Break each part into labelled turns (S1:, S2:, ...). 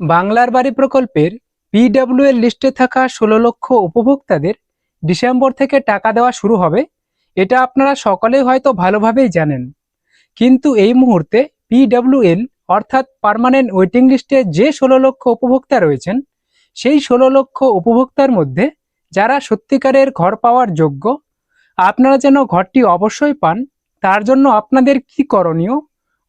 S1: বাংলার বাড়ি প্রকল্পের পিডব্লিউ এর লিস্টে থাকা ষোলো লক্ষ উপভোক্তাদের ডিসেম্বর থেকে টাকা দেওয়া শুরু হবে। এটা আপনারা সকলেই হয়তো ভালোভাবেই জানেন। কিন্তু এই মুহূর্তে পিডব্লিউএল অর্থাৎ পার্মানেন্ট ওয়েটিং লিস্টে যে ষোলো লক্ষ উপভোক্তা রয়েছেন, সেই ষোলো লক্ষ উপভোক্তার মধ্যে যারা সত্যিকারের ঘর পাওয়ার যোগ্য, আপনারা যেন ঘরটি অবশ্যই পান, তার জন্য আপনাদের কি করণীয়?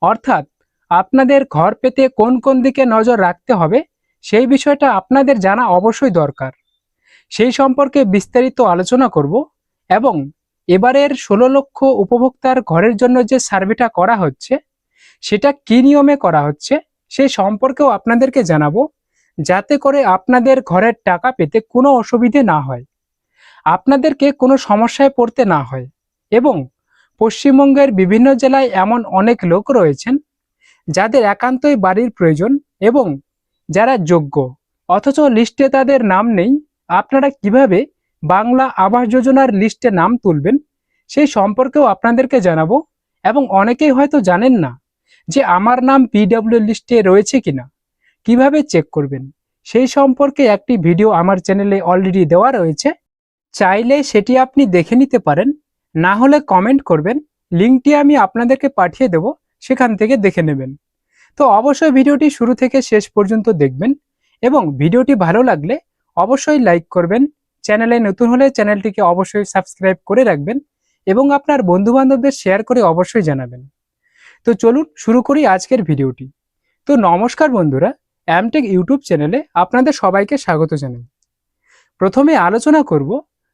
S1: অর্থাৎ আপনাদের ঘর পেতে কোন কোন দিকে নজর রাখতে হবে, সেই বিষয়টা আপনাদের জানা অবশ্যই দরকার। সেই সম্পর্কে বিস্তারিত আলোচনা করব এবং এবারের ষোলো লক্ষ উপভোক্তার ঘরের জন্য যে সার্ভেটা করা হচ্ছে, সেটা কি নিয়মে করা হচ্ছে সেই সম্পর্কেও আপনাদেরকে জানাব, যাতে করে আপনাদের ঘরের টাকা পেতে কোনো অসুবিধে না হয়, আপনাদেরকে কোনো সমস্যায় পড়তে না হয় এবং পশ্চিমবঙ্গের বিভিন্ন জেলায় এমন অনেক লোক রয়েছেন যাদের একান্তই বাড়ির প্রয়োজন এবং যারা যোগ্য, অথচ লিস্টে তাদের নাম নেই, আপনারা কীভাবে বাংলা আবাস যোজনার লিস্টে নাম তুলবেন? সেই সম্পর্কেও আপনাদেরকে জানাব এবং অনেকেই হয়তো জানেন না যে আমার নাম পিডব্লিউ লিস্টে রয়েছে কিনা। কীভাবে চেক করবেন? সেই সম্পর্কে একটি ভিডিও আমার চ্যানেলে অলরেডি দেওয়া রয়েছে। চাইলে সেটি আপনি দেখে নিতে পারেন। না হলে কমেন্ট করবেন। লিঙ্কটি আমি আপনাদেরকে পাঠিয়ে দেব। সেখান থেকে দেখে নেবেন। তো অবশ্যই ভিডিওটি শুরু থেকে শেষ পর্যন্ত দেখবেন এবং ভিডিওটি ভালো লাগলে অবশ্যই লাইক করবেন, চ্যানেলে নতুন হলে চ্যানেলটিকে অবশ্যই সাবস্ক্রাইব করে রাখবেন এবং আপনার বন্ধু বান্ধবদের শেয়ার করে অবশ্যই জানাবেন। তো চলুন শুরু করি আজকের ভিডিওটি। তো নমস্কার বন্ধুরা অ্যামটেক ইউটিউব চ্যানেলে আপনাদের সবাইকে স্বাগত জানাই। প্রথমে আলোচনা করব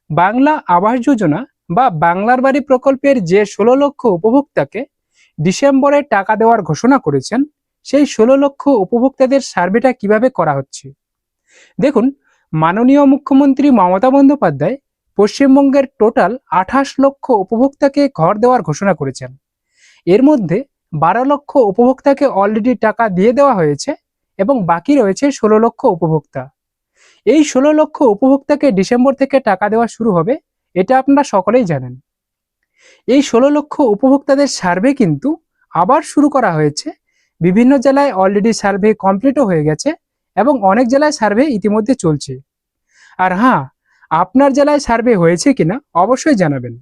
S1: বাংলা আবাস যোজনা বা বাংলার বাড়ি প্রকল্পের যে ষোলো লক্ষ উপভোক্তাকে ডিসেম্বরে টাকা দেওয়ার ঘোষণা করেছেন, সেই ষোলো লক্ষ উপভোক্তাদের সার্ভেটা কীভাবে করা হচ্ছে? দেখুন, মাননীয় মুখ্যমন্ত্রী মমতা বন্দ্যোপাধ্যায় পশ্চিমবঙ্গের টোটাল আঠাশ লক্ষ উপভোক্তাকে ঘর দেওয়ার ঘোষণা করেছেন। এর মধ্যে বারো লক্ষ উপভোক্তাকে অলরেডি টাকা দিয়ে দেওয়া হয়েছে এবং বাকি রয়েছে ষোলো লক্ষ উপভোক্তা। এই ষোলো লক্ষ উপভোক্তাকে ডিসেম্বর থেকে টাকা দেওয়া শুরু হবে, এটা আপনারা সকলেই জানেন। এই ষোলো লক্ষ উপভোক্তাদের সার্ভে কিন্তু আবার শুরু করা হয়েছে। বিভিন্ন জেলায় অলরেডি সার্ভে কমপ্লিটও হয়ে গেছে এবং অনেক জেলায় সার্ভে ইতিমধ্যে চলছে। আর হ্যাঁ আপনার জেলায় সার্ভে হয়েছে কিনা অবশ্যই জানাবেন।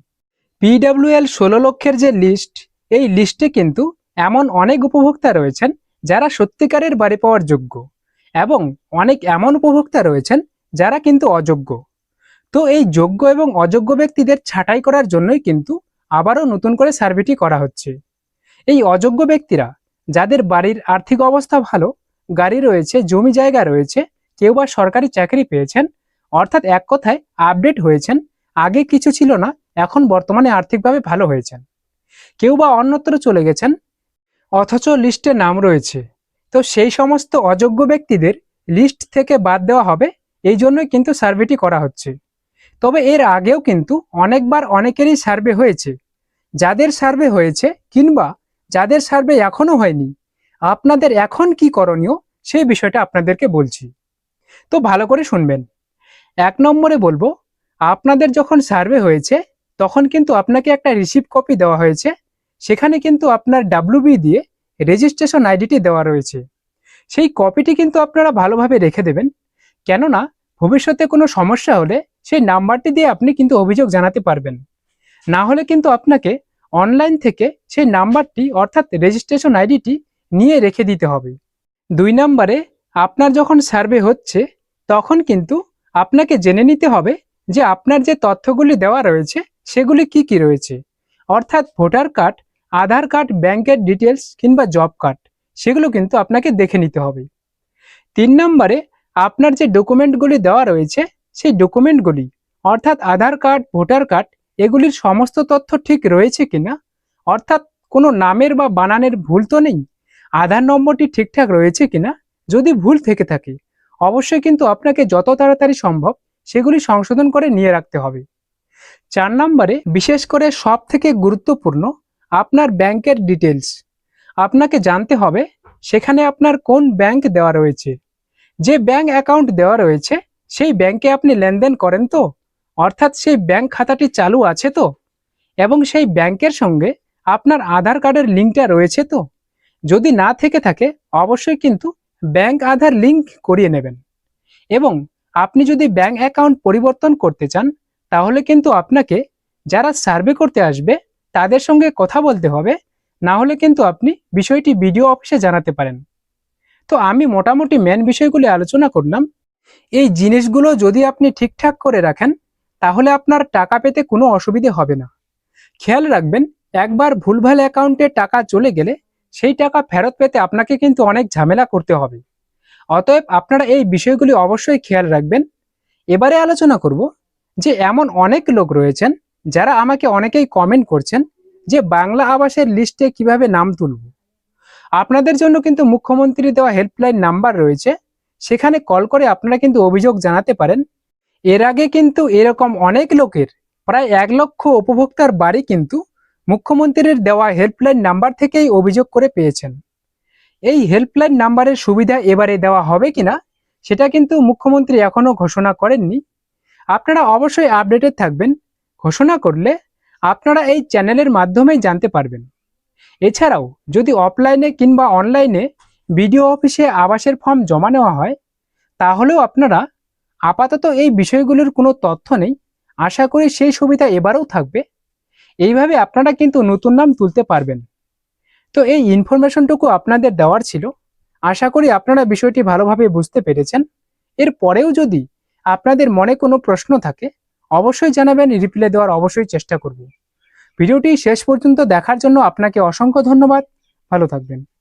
S1: পিডাব্লিউএল ষোলো লক্ষের যে লিস্ট এই লিস্টে কিন্তু এমন অনেক উপভোক্তা রয়েছেন যারা সত্যিকারের বাড়ি পাওয়ার যোগ্য এবং অনেক এমন উপভোক্তা রয়েছেন যারা কিন্তু অযোগ্য। তো এই যোগ্য এবং অযোগ্য ব্যক্তিদের ছাঁটাই করার জন্যই কিন্তু আবারও নতুন করে সার্ভেটি করা হচ্ছে। এই অযোগ্য ব্যক্তিরা, যাদের বাড়ির আর্থিক অবস্থা ভালো, গাড়ি রয়েছে, জমি জায়গা রয়েছে, কেউ বা সরকারি চাকরি পেয়েছেন, অর্থাৎ এক কথায় আপডেট হয়েছেন, আগে কিছু ছিল না, এখন বর্তমানে আর্থিকভাবে ভালো হয়েছেন। কেউ বা অন্যত্র চলে গেছেন, অথচ লিস্টে নাম রয়েছে। তো সেই সমস্ত অযোগ্য ব্যক্তিদের লিস্ট থেকে বাদ দেওয়া হবে, এই জন্যই কিন্তু সার্ভেটি করা হচ্ছে। তবে এর আগেও কিন্তু অনেকবার অনেকেরই সার্ভে হয়েছে। যাদের সার্ভে হয়েছে কিংবা যাদের সার্ভে এখনও হয়নি, আপনাদের এখন কি করণীয় সেই বিষয়টা আপনাদেরকে বলছি। তো ভালো করে শুনবেন। এক নম্বরে বলব, আপনাদের যখন সার্ভে হয়েছে, তখন কিন্তু আপনাকে একটা রিসিভ কপি দেওয়া হয়েছে। সেখানে কিন্তু আপনার ডাব্লুবি দিয়ে রেজিস্ট্রেশন আইডিটি দেওয়া রয়েছে। সেই কপিটি কিন্তু আপনারা ভালোভাবে রেখে দেবেন। কেননা ভবিষ্যতে কোনো সমস্যা হলে সেই নাম্বারটি দিয়ে আপনি কিন্তু অভিযোগ জানাতে পারবেন। না হলে কিন্তু আপনাকে অনলাইন থেকে সেই নাম্বারটি অর্থাৎ রেজিস্ট্রেশন আইডিটি নিয়ে রেখে দিতে হবে। দুই নম্বরে আপনার যখন সার্ভে হচ্ছে, তখন কিন্তু আপনাকে জেনে নিতে হবে যে আপনার যে তথ্যগুলি দেওয়া রয়েছে, সেগুলি কি কি রয়েছে। অর্থাৎ ভোটার কার্ড, আধার কার্ড, ব্যাংকের ডিটেলস কিংবা জব কার্ড সেগুলো কিন্তু আপনাকে দেখে নিতে হবে। তিন নম্বরে আপনার যে ডকুমেন্টগুলি দেওয়া রয়েছে সেই ডকুমেন্টগুলি অর্থাৎ আধার কার্ড ভোটার কার্ড এগুলির সমস্ত তথ্য ঠিক রয়েছে কিনা? অর্থাৎ কোনো নামের বা বানানের ভুল তো নেই? আধার নম্বরটি ঠিকঠাক রয়েছে কিনা? যদি ভুল থেকে থাকে, অবশ্যই কিন্তু আপনাকে যত তাড়াতাড়ি সম্ভব সেগুলি সংশোধন করে নিয়ে রাখতে হবে। চার নম্বরে, বিশেষ করে সব থেকে গুরুত্বপূর্ণ, আপনার ব্যাংকের ডিটেলস আপনাকে জানতে হবে, সেখানে আপনার কোন ব্যাংক দেওয়া রয়েছে। যে ব্যাংক অ্যাকাউন্ট দেওয়া রয়েছে সেই ব্যাংকে আপনি লেনদেন করেন তো? অর্থাৎ সেই ব্যাংক খাতাটি চালু আছে তো? এবং সেই ব্যাংকের সঙ্গে আপনার আধার কার্ডের লিঙ্কটা রয়েছে তো? যদি না থেকে থাকে, অবশ্যই কিন্তু ব্যাংক আধার লিঙ্ক করিয়ে নেবেন। এবং আপনি যদি ব্যাংক অ্যাকাউন্ট পরিবর্তন করতে চান, তাহলে কিন্তু আপনাকে যারা সার্ভে করতে আসবে, তাদের সঙ্গে কথা বলতে হবে। না হলে কিন্তু আপনি বিষয়টি বিডিও অফিসে জানাতে পারেন। তো আমি মোটামুটি মেন বিষয়গুলি আলোচনা করলাম। এই জিনিসগুলো যদি আপনি ঠিকঠাক করে রাখেন, তাহলে আপনার টাকা পেতে কোনো অসুবিধে হবে না। খেয়াল রাখবেন, একবার ভুলভাল অ্যাকাউন্টে টাকা চলে গেলে সেই টাকা ফেরত পেতে আপনাকে কিন্তু অনেক ঝামেলা করতে হবে। অতএব আপনারা এই বিষয়গুলি অবশ্যই খেয়াল রাখবেন। এবারে আলোচনা করব যে এমন অনেক লোক রয়েছেন যারা আমাকে অনেকেই কমেন্ট করছেন যে বাংলা আবাসের লিস্টে কীভাবে নাম তুলব। আপনাদের জন্য কিন্তু মুখ্যমন্ত্রী দেওয়া হেল্পলাইন নাম্বার রয়েছে সেখানে কল করে আপনারা কিন্তু অভিযোগ জানাতে পারেন। এর আগে কিন্তু এরকম অনেক লোকের, প্রায় এক লক্ষ উপভোক্তার বাড়ি কিন্তু মুখ্যমন্ত্রীর দেওয়া হেল্পলাইন নাম্বার থেকেই অভিযোগ করে পেয়েছেন। এই হেল্পলাইন নাম্বারের সুবিধা এবারে দেওয়া হবে কিনা, সেটা কিন্তু মুখ্যমন্ত্রী এখনও ঘোষণা করেননি। আপনারা অবশ্যই আপডেটেড থাকবেন। ঘোষণা করলে আপনারা এই চ্যানেলের মাধ্যমেই জানতে পারবেন। এছাড়াও যদি অফলাইনে কিংবা অনলাইনে বিডিও অফিসে আবাসের ফর্ম জমা নেওয়া হয়, তাহলেও আপনারা আপাতত এই বিষয়গুলোর কোনো তথ্য নেই। আশা করি সেই সুবিধা এবারেও থাকবে। এইভাবে আপনারা কিন্তু নতুন নাম তুলতে পারবেন। তো এই ইনফরমেশনটুকু আপনাদের দেওয়ার ছিল। আশা করি আপনারা বিষয়টি ভালোভাবে বুঝতে পেরেছেন। এর পরেও যদি আপনাদের মনে কোনো প্রশ্ন থাকে, অবশ্যই জানাবেন, রিপ্লাই দেওয়ার অবশ্যই চেষ্টা করব। ভিডিওটি শেষ পর্যন্ত দেখার জন্য আপনাকে অসংখ্য ধন্যবাদ। ভালো থাকবেন।